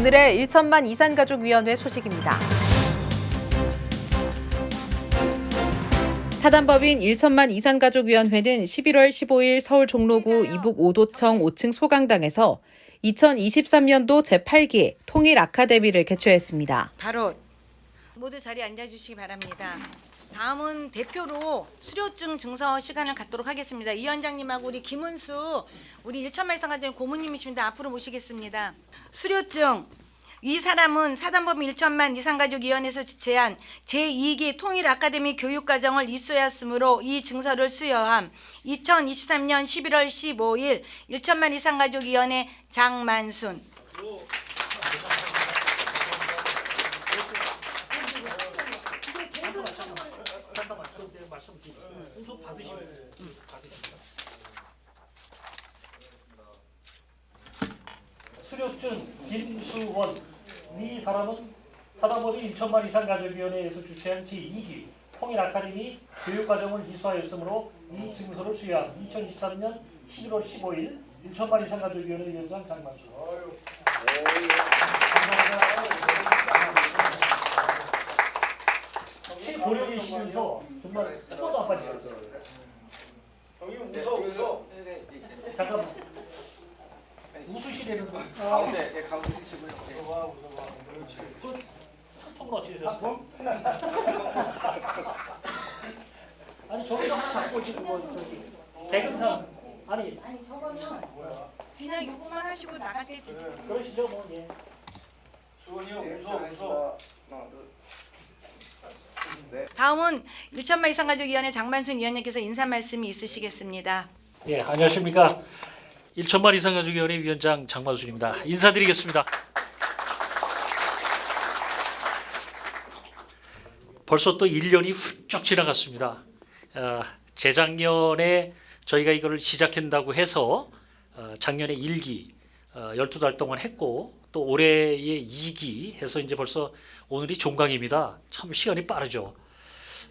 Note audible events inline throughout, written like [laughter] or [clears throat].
오늘의 1천만 이산가족위원회 소식입니다. 사단법인 1천만 이산가족위원회는 11월 15일 서울 종로구 이북 5도청 5층 소강당에서 2023년도 제8기 통일 아카데미를 개최했습니다. 바로 모두 자리에 앉아주시기 바랍니다. 다음은 대표로 수료증 증서 시간을 갖도록 하겠습니다. 이 위원장님하고 우리 김은수 우리 일천말 상가장 고모님이십니다. 앞으로 모시겠습니다. 수료증 이 사람은 사단법인 일천만 이상가족위원회에서 지체한 제2기 통일 아카데미 교육과정을 이수하였으므로 이 증서를 수여함 2023년 11월 15일 일천만 이상가족위원회 장만순 수료증 김수원 이 사람은 사단법인 1천만 이상 가족위원회에서 주최한 제2기 통일 아카데미 교육과정을 이수하였으므로 이 증서를 수여한 2023년 11월 15일 1천만 이상 가족위원회 위원장 장만수. 최고령이시면서 정말 한 번도 안 빠지셨어요. 형님 웃어 웃어. 잠깐만. 웃으시려는 거. 가운데 예, 가운데 쓰시고요. 통으로 치셨어요. 아니 저기도 하나 갖고 지금 뭐 저기 백은상 아니 아니 저거는 그냥 요거만 하시고 나갈 때 드릴게요. 그러시죠 뭐 예. 수원이 형 웃어 웃어. 다음은 1천만 이상가족위원회 장만순 위원님께서 인사 말씀이 있으시겠습니다. 예 안녕하십니까 1천만 이상 가족위원회 위원장 장만순입니다 인사드리겠습니다. 벌써 또 1년이 훌쩍 지나갔습니다. 어, 재작년에 저희가 이거를 시작한다고 해서 어, 작년에 1기 어, 12달 동안 했고 또 올해의 2기 해서 이제 벌써 오늘이 종강입니다. 참 시간이 빠르죠.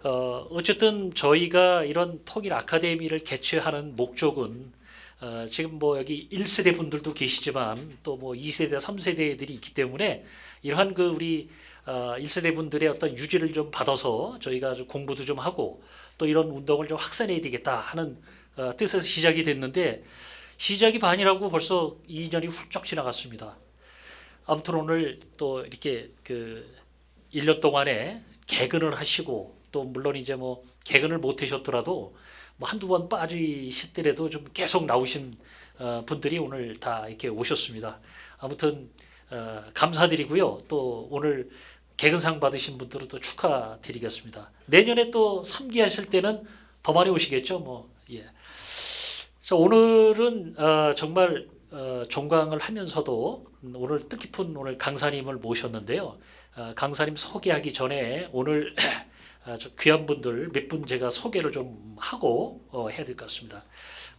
어, 어쨌든 저희가 이런 통일 아카데미를 개최하는 목적은 어, 지금 뭐 여기 1세대 분들도 계시지만 또 뭐 2세대, 3세대들이 있기 때문에 이러한 그 우리 어, 1세대 분들의 어떤 유지를 좀 받아서 저희가 좀 공부도 좀 하고 또 이런 운동을 좀 확산해야 되겠다 하는 어, 뜻에서 시작이 됐는데 시작이 반이라고 벌써 2년이 훌쩍 지나갔습니다. 아무튼 오늘 또 이렇게 그 1년 동안에 개근을 하시고 또 물론 이제 뭐 개근을 못 하셨더라도 뭐 한두 번 빠지시더라도 좀 계속 나오신 어, 분들이 오늘 다 이렇게 오셨습니다. 아무튼 어, 감사드리고요. 또 오늘 개근상 받으신 분들은 또 축하드리겠습니다. 내년에 또 3기 하실 때는 더 많이 오시겠죠. 뭐 예. 자, 오늘은 어, 정말 어, 종강을 하면서도 음, 오늘 뜻깊은 오늘 강사님을 모셨는데요. 어, 강사님 소개하기 전에 오늘 [clears throat] 귀한 분들 몇 분 제가 소개를 좀 하고 어, 해야 될 것 같습니다.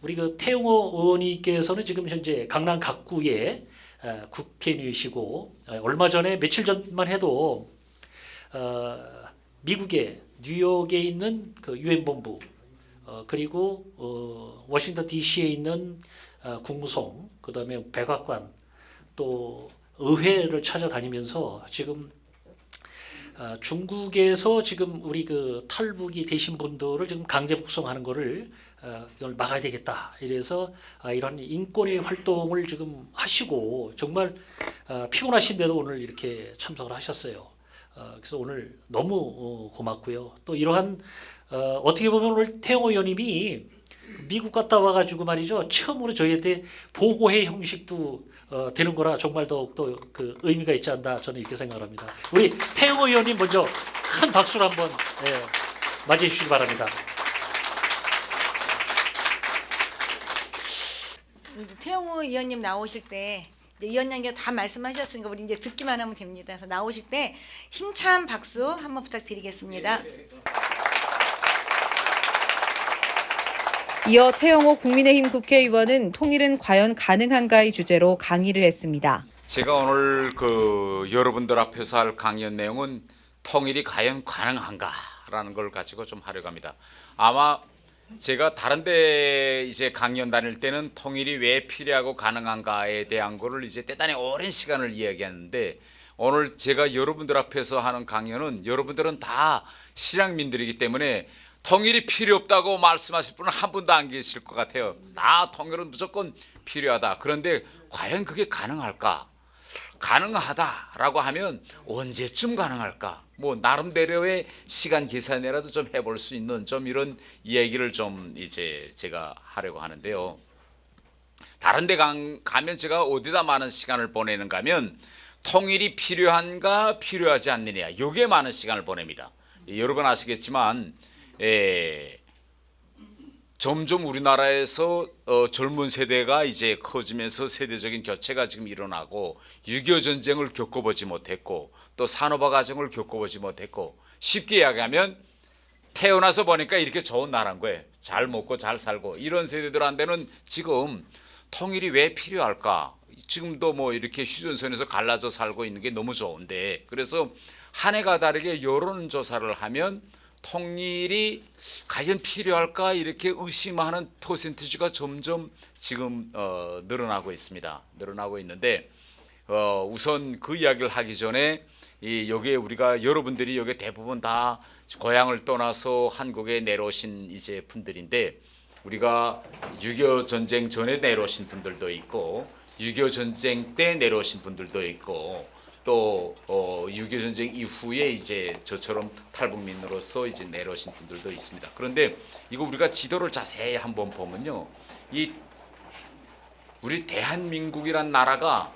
우리 그 태용호 의원님께서는 지금 현재 강남 각구의 어, 국회의원이시고 어, 얼마 전에 며칠 전만 해도 어, 미국의 뉴욕에 있는 그 유엔 본부 어, 그리고 어, 워싱턴 D.C.에 있는 어, 국무성 그다음에 백악관 또 의회를 찾아다니면서 지금 아, 중국에서 지금 우리 그 탈북이 되신 분들을 지금 강제 북송하는 거를 어, 이걸 막아야 되겠다. 이래서 아, 이런 인권의 활동을 지금 하시고 정말 어, 피곤하신데도 오늘 이렇게 참석을 하셨어요. 어, 그래서 오늘 너무 어, 고맙고요. 또 이러한 어, 어떻게 보면 오늘 태영호 의원님이 미국 갔다 와가지고 말이죠. 처음으로 저희한테 보고회 형식도 어, 되는 거라 정말 더욱 또그 의미가 있지 않나 저는 이렇게 생각합니다. 우리 태영호 의원님 먼저 큰 박수로 한번 예, 맞이해 주시기 바랍니다. 태영호 의원님 나오실 때 이제 위원장님 다 말씀하셨으니까 우리 이제 듣기만 하면 됩니다. 그래서 나오실 때 힘찬 박수 한번 부탁드리겠습니다. 이어 태영호 국민의힘 국회의원은 통일은 과연 가능한가의 주제로 강의를 했습니다. 제가 오늘 그 여러분들 앞에서 할 강연 내용은 통일이 과연 가능한가라는 걸 가지고 좀 하려고 합니다. 아마 제가 다른데 이제 강연 다닐 때는 통일이 왜 필요하고 가능한가에 대한 거를 이제 대단히 오랜 시간을 이야기했는데 오늘 제가 여러분들 앞에서 하는 강연은 여러분들은 다 실향민들이기 때문에 통일이 필요 없다고 말씀하실 분은 한 분도 안 계실 것 같아요. 다 통일은 무조건 필요하다. 그런데 과연 그게 가능할까? 가능하다라고 하면 언제쯤 가능할까? 뭐 나름대로의 시간 계산이라도 좀 해볼 수 있는 좀 이런 이야기를 좀 이제 제가 하려고 하는데요. 다른 데 가면 제가 어디다 많은 시간을 보내는가 하면 통일이 필요한가 필요하지 않느냐 요게 많은 시간을 보냅니다. 여러분 아시겠지만 에, 점점 우리나라에서 어, 젊은 세대가 이제 커지면서 세대적인 교체가 지금 일어나고 6.25 전쟁을 겪어보지 못했고 또 산업화 과정을 겪어보지 못했고 쉽게 이야기하면 태어나서 보니까 이렇게 좋은 나라인 거예요. 잘 먹고 잘 살고 이런 세대들한테는 지금 통일이 왜 필요할까? 지금도 뭐 이렇게 휴전선에서 갈라져 살고 있는 게 너무 좋은데 그래서 한 해가 다르게 여론 조사를 하면 통일이 과연 필요할까 이렇게 의심하는 퍼센티지가 점점 지금 어, 늘어나고 있습니다. 늘어나고 있는데 어, 우선 그 이야기를 하기 전에 이 여기에 우리가 여러분들이 여기 대부분 다 고향을 떠나서 한국에 내려오신 이제 분들인데 우리가 6.25 전쟁 전에 내려오신 분들도 있고 6.25 전쟁 때 내려오신 분들도 있고 또 어, 6.25 전쟁 이후에 이제 저처럼 탈북민으로서 이제 내려오신 분들도 있습니다. 그런데 이거 우리가 지도를 자세히 한번 보면요. 이 우리 대한민국이란 나라가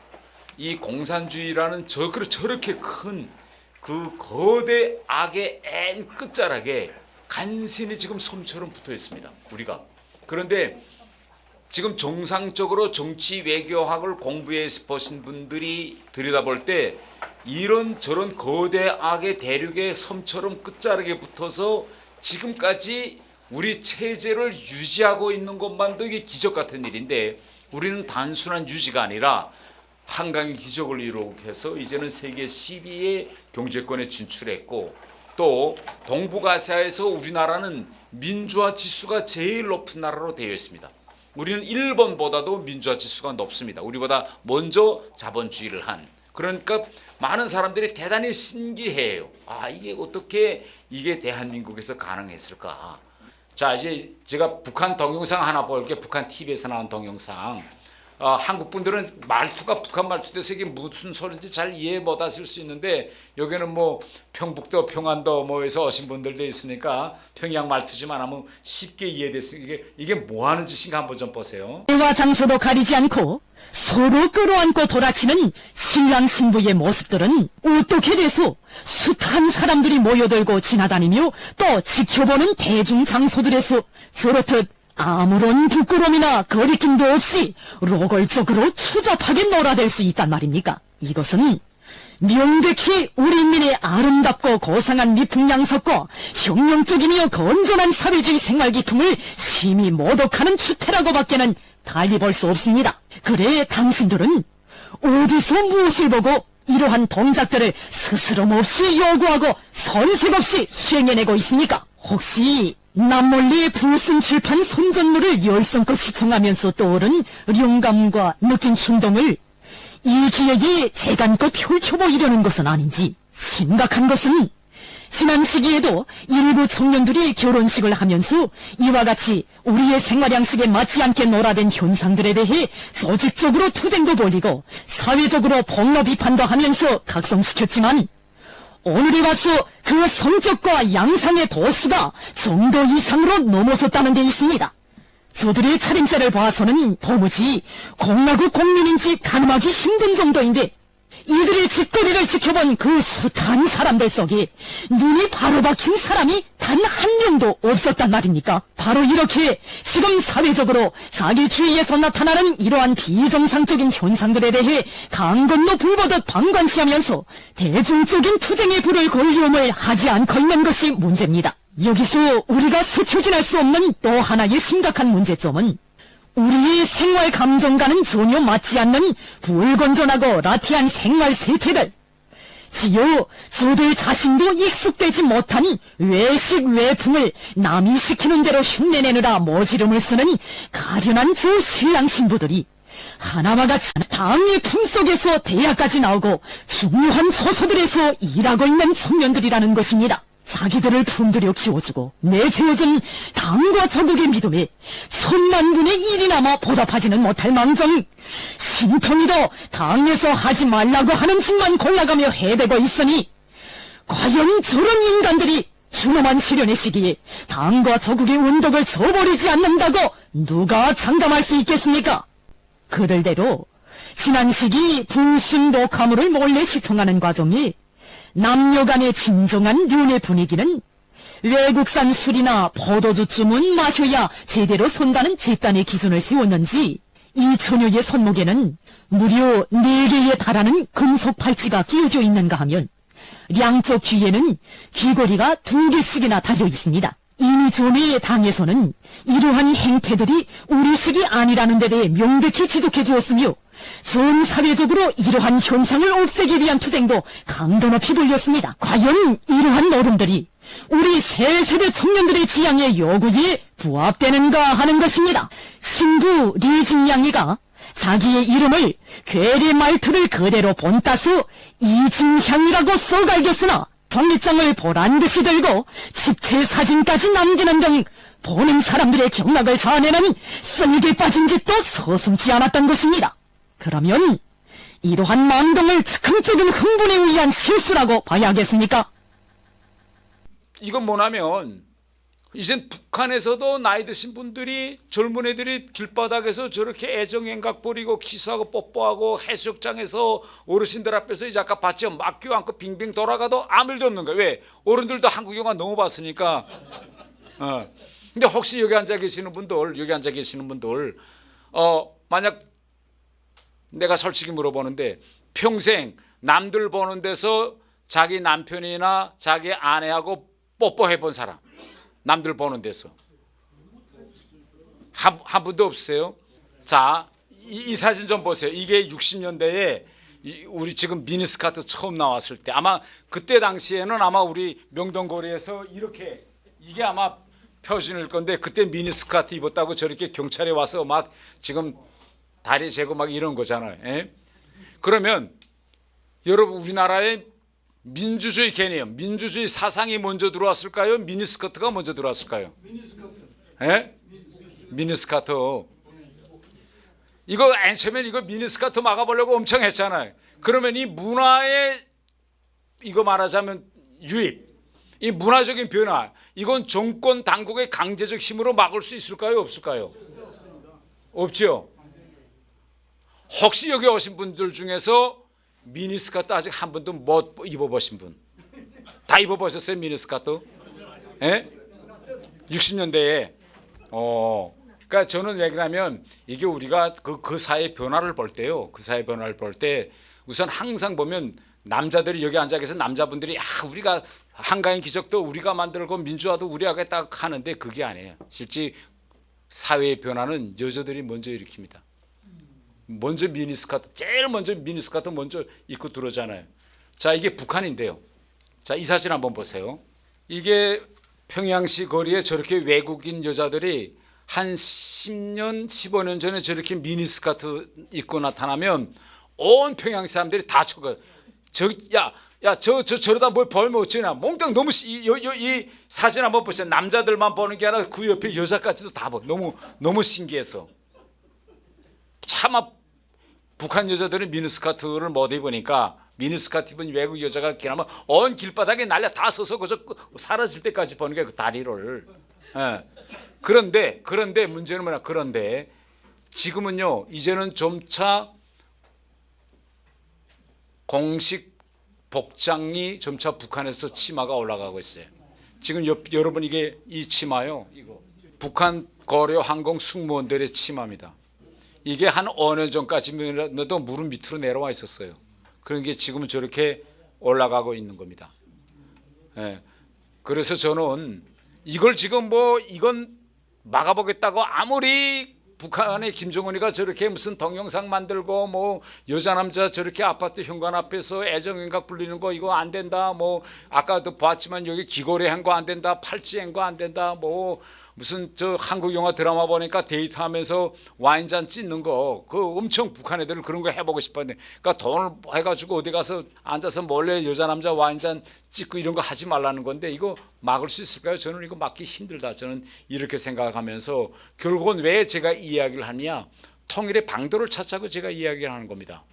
이 공산주의라는 저 저렇게 큰 그 거대 악의 엔 끝자락에 간신히 지금 섬처럼 붙어 있습니다. 우리가 그런데 지금 정상적으로 정치 외교학을 공부해 보신 분들이 들여다볼 때 이런 저런 거대 악의 대륙의 섬처럼 끝자락에 붙어서 지금까지 우리 체제를 유지하고 있는 것만도 이게 기적 같은 일인데 우리는 단순한 유지가 아니라 한강의 기적을 이룩해서 이제는 세계 10위의 경제권에 진출했고 또 동북아시아에서 우리나라는 민주화 지수가 제일 높은 나라로 되어 있습니다. 우리는 일본보다도 민주화 지수가 높습니다. 우리보다 먼저 자본주의를 한. 그러니까 많은 사람들이 대단히 신기해요. 아 이게 어떻게 이게 대한민국에서 가능했을까? 자 이제 제가 북한 동영상 하나 볼게 북한 TV에서 나온 동영상. 어, 한국 분들은 말투가 북한 말투 돼서 이게 무슨 소리인지 잘 이해 못 하실 수 있는데 여기는 뭐 평북도 평안도 뭐에서 오신 분들도 있으니까 평양 말투지만 하면 쉽게 이해됐으니까 이게 이게 뭐 하는 짓인가 한번 좀 보세요. 때와 장소도 가리지 않고 서로 끌어안고 돌아치는 신랑 신부의 모습들은 어떻게 돼서 숱한 사람들이 모여들고 지나다니며 또 지켜보는 대중 장소들에서 저렇듯 아무런 부끄러움이나 거리낌도 없이 로걸적으로 추잡하게 놀아댈 수 있단 말입니까? 이것은 명백히 우리 인민의 아름답고 고상한 미풍양석과 혁명적이며 건전한 사회주의 생활 기풍을 심히 모독하는 추태라고밖에는 달리 볼 수 없습니다. 그래 당신들은 어디서 무엇을 보고 이러한 동작들을 스스럼 없이 요구하고 선색 없이 수행해내고 있습니까? 혹시 남몰리 불순 출판 손전물을 열성껏 시청하면서 떠오른 룡감과 느낀 충동을 이 기획이 재간껏 펼쳐보이려는 것은 아닌지 심각한 것은 지난 시기에도 일부 청년들이 결혼식을 하면서 이와 같이 우리의 생활 양식에 맞지 않게 놀아댄 현상들에 대해 조직적으로 투쟁도 벌이고 사회적으로 폭로 비판도 하면서 각성시켰지만 오늘에 와서 그 성격과 양상의 도수가 정도 이상으로 넘어섰다는 데 있습니다. 저들의 차림새를 봐서는 도무지 공화국 국민인지 가늠하기 힘든 정도인데 이들의 짓거리를 지켜본 그 숱한 사람들 속에 눈이 바로 박힌 사람이 단 한 명도 없었단 말입니까? 바로 이렇게 지금 사회적으로 자기주의에서 나타나는 이러한 비정상적인 현상들에 대해 강 건너 불보듯 방관시하면서 대중적인 투쟁의 불을 걸리움을 하지 않고 있는 것이 문제입니다. 여기서 우리가 스쳐 지날 수 없는 또 하나의 심각한 문제점은 우리의 생활 감정과는 전혀 맞지 않는 불건전하고 라티한 생활 세태들. 지요 저들 자신도 익숙되지 못한 외식 외풍을 남이 시키는 대로 흉내내느라 모지름을 쓰는 가련한 저 신랑 신부들이 하나와 같이 당의 품속에서 대학까지 나오고 중요한 소소들에서 일하고 있는 청년들이라는 것입니다. 자기들을 품들여 키워주고 내세워준 당과 조국의 믿음에 천만 분의 일이나마 보답하지는 못할 망정 심평이도 당에서 하지 말라고 하는 짓만 골라가며 해대고 있으니 과연 저런 인간들이 준엄한 실현의 시기에 당과 조국의 운덕을 저버리지 않는다고 누가 장담할 수 있겠습니까? 그들대로 지난 시기 불순 녹화물을 몰래 시청하는 과정이 남녀 간의 진정한 윤회 분위기는 외국산 술이나 포도주쯤은 마셔야 제대로 선다는 집단의 기준을 세웠는지 이 처녀의 손목에는 무려 네개에 달하는 금속 팔찌가 끼워져 있는가 하면 양쪽 귀에는 귀걸이가 두 개씩이나 달려 있습니다. 이미 전에 당에서는 이러한 행태들이 우리식이 아니라는 데 대해 명백히 지적해 주었으며 전 사회적으로 이러한 현상을 없애기 위한 투쟁도 강도 높이 불렸습니다. 과연 이러한 노름들이 우리 새 세대 청년들의 지향의 요구에 부합되는가 하는 것입니다. 신부 리진양이가 자기의 이름을 괴리 말투를 그대로 본따서 이진향이라고 써갈겼으나 정리장을 보란 듯이 들고 집체 사진까지 남기는 등 보는 사람들의 경락을 자아내는 쓸개 빠진 짓도 서슴지 않았던 것입니다. 그러면 이러한 망동을 즉흥적인 흥분에 의한 실수라고 봐야 하겠습니까? 이건 뭐냐면 이젠 북한에서도 나이 드신 분들이 젊은 애들이 길바닥에서 저렇게 애정행각 버리고 키스하고 뽀뽀하고 해수욕장에서 어르신들 앞에서 이제 아까 봤죠 막 껴안고 빙빙 돌아가도 아무 일도 없는 거예요 왜 어른들도 한국 영화 너무 봤으니까 어. 근데 혹시 여기 앉아 계시는 분들 여기 앉아 계시는 분들 어 만약 내가 솔직히 물어보는데 평생 남들 보는 데서 자기 남편이나 자기 아내하고 뽀뽀해 본 사람 남들 보는 데서 한, 한 분도 없으세요? 자, 이, 이 사진 좀 보세요. 이게 60년대에 우리 지금 미니스카트 처음 나왔을 때 아마 그때 당시에는 아마 우리 명동거리에서 이렇게 이게 아마 표준일 건데 그때 미니스카트 입었다고 저렇게 경찰에 와서 막 지금 다리 재고 막 이런 거잖아요. 예? 그러면 여러분 우리나라에 민주주의 개념, 민주주의 사상이 먼저 들어왔을까요? 미니스커트가 먼저 들어왔을까요? 미니스커트. 예? 미니스커트. 이거 맨 처음엔 이거 미니스커트 막아보려고 엄청 했잖아요. 그러면 이 문화의 이거 말하자면 유입, 이 문화적인 변화, 이건 정권 당국의 강제적 힘으로 막을 수 있을까요? 없을까요? 없죠. 혹시 여기 오신 분들 중에서 미니스커트 아직 한 번도 못 입어보신 분? 다 입어보셨어요 미니스커트? 예? 60년대에 어. 그러니까 저는 왜 그러냐면 이게 우리가 그, 그 사회 변화를 볼 때요. 그 사회 변화를 볼 때 우선 항상 보면 남자들이 여기 앉아 계신 남자분들이 아 우리가 한가인 기적도 우리가 만들고 민주화도 우리가 하겠다 하는데 그게 아니에요. 실제 사회의 변화는 여자들이 먼저 일으킵니다. 먼저 미니스커트 제일 먼저 미니스커트 먼저 입고 들어오잖아요. 자 이게 북한인데요. 자 이 사진 한번 보세요. 이게 평양시 거리에 저렇게 외국인 여자들이 한 10년 15년 전에 저렇게 미니스커트 입고 나타나면 온 평양 사람들이 다 저거 저야 야 저 저 저러다 뭘 벌면 어쩌나 몽땅 너무 시- 이, 요- 요- 이 사진 한번 보세요. 남자들만 보는 게 아니라 그 옆에 여자까지도 다 봐. 너무 너무 신기해서. 차마 북한 여자들은 미니스커트를 못 입으니까 미니스커트 입은 외국 여자가 그나마 온 길바닥에 날려 다 서서 그저 사라질 때까지 보는 게 그 다리를. 예. 그런데 그런데 문제는 뭐냐 그런데 지금은요 이제는 점차 공식 복장이 점차 북한에서 치마가 올라가고 있어요. 지금 여, 여러분 이게 이 치마요. 이거 북한 거려 항공 승무원들의 치마입니다. 이게 한 5년 전까지만 해도 무릎 밑으로 내려와 있었어요. 그런 게 지금은 저렇게 올라가고 있는 겁니다. 예. 그래서 저는 이걸 지금 뭐 이건 막아보겠다고 아무리 북한의 김정은이가 저렇게 무슨 동영상 만들고 뭐 여자 남자 저렇게 아파트 현관 앞에서 애정행각 불리는 거 이거 안 된다 뭐 아까도 봤지만 여기 기거래 한 거 안 된다 팔찌 한 거 안 된다 뭐 무슨 저 한국 영화 드라마 보니까 데이트하면서 와인잔 찢는 거 그 엄청 북한 애들 그런 거 해보고 싶었는데 그러니까 돈을 해가지고 어디 가서 앉아서 몰래 여자 남자 와인잔 찍고 이런 거 하지 말라는 건데 이거 막을 수 있을까요? 저는 이거 막기 힘들다 저는 이렇게 생각하면서 결국은 왜 제가 이 이야기를 하냐 통일의 방도를 찾자고 제가 이야기를 하는 겁니다.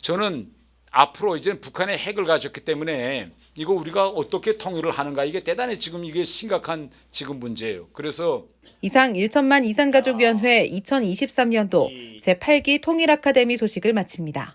저는 앞으로 이제 북한의 핵을 가졌기 때문에 이거 우리가 어떻게 통일을 하는가 이게 대단히 지금 이게 심각한 지금 문제예요. 그래서 이상 1천만 이산가족위원회 2023년도 제8기 통일 아카데미 소식을 마칩니다.